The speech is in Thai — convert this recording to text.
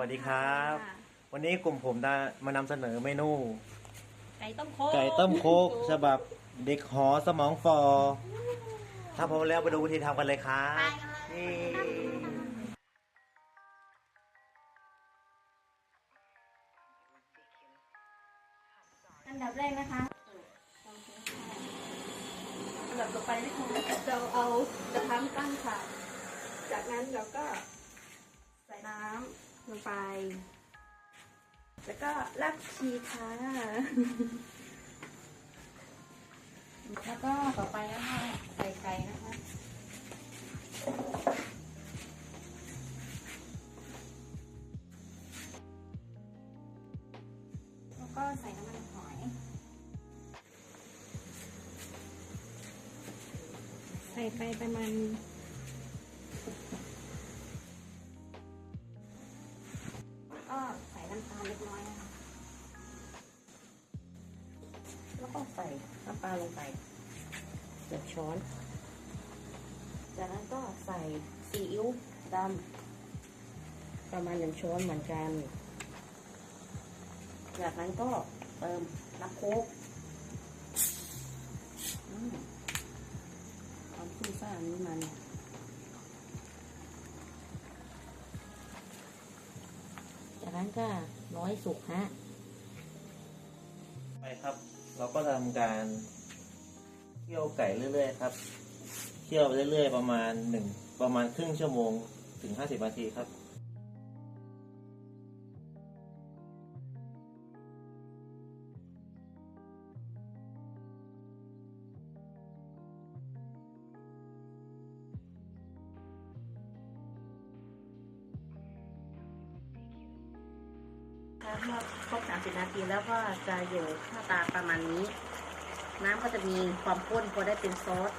วัสดีครับ วันนี้กลุ่มผมได้มานำเสนอเมนู ไก่ต้มโคกไก่ต้มโคกฉบับเด็กหอสมองฟอ ถ้าพร้อมแล้วไปดูวิธีทำกันเลยครับไปกันเลยเย้อันดับแรกนะคะอันดับต่อไปนะคะเราเอากระทะตั้งค่ะ จากนั้นเราก็ใส่น้ำ ลงไป แล้วก็รากชีค่ะ แล้วก็ต่อไปนะคะ ใส่ไก่นะคะ แล้วก็ใส่น้ำมันหอย ใส่ไปประมาณ ก็ใส่น้ำตาลเล็กน้อยนะคะแล้วก็ใส่น้ำปลาลงไปเกือบช้อน จากนั้นก็ใส่ซีอิ๊วดำประมาณหนึ่งช้อนเหมือนกัน จากนั้นก็เติมน้ำโค้ก จากนั้นก็ร้อยสุกฮะไปครับ เราก็ทำการเคี่ยวไก่เรื่อยๆครับเคี่ยวไปเรื่อยๆประมาณหนึ่งประมาณครึ่งชั่วโมงถึงห้าสิบนาทีครับ ถ้าเมื่อครบ 30 นาทีแล้วก็จะอยู่หน้าตาประมาณนี้ น้ำก็จะมีความข้นพอได้เป็นซอส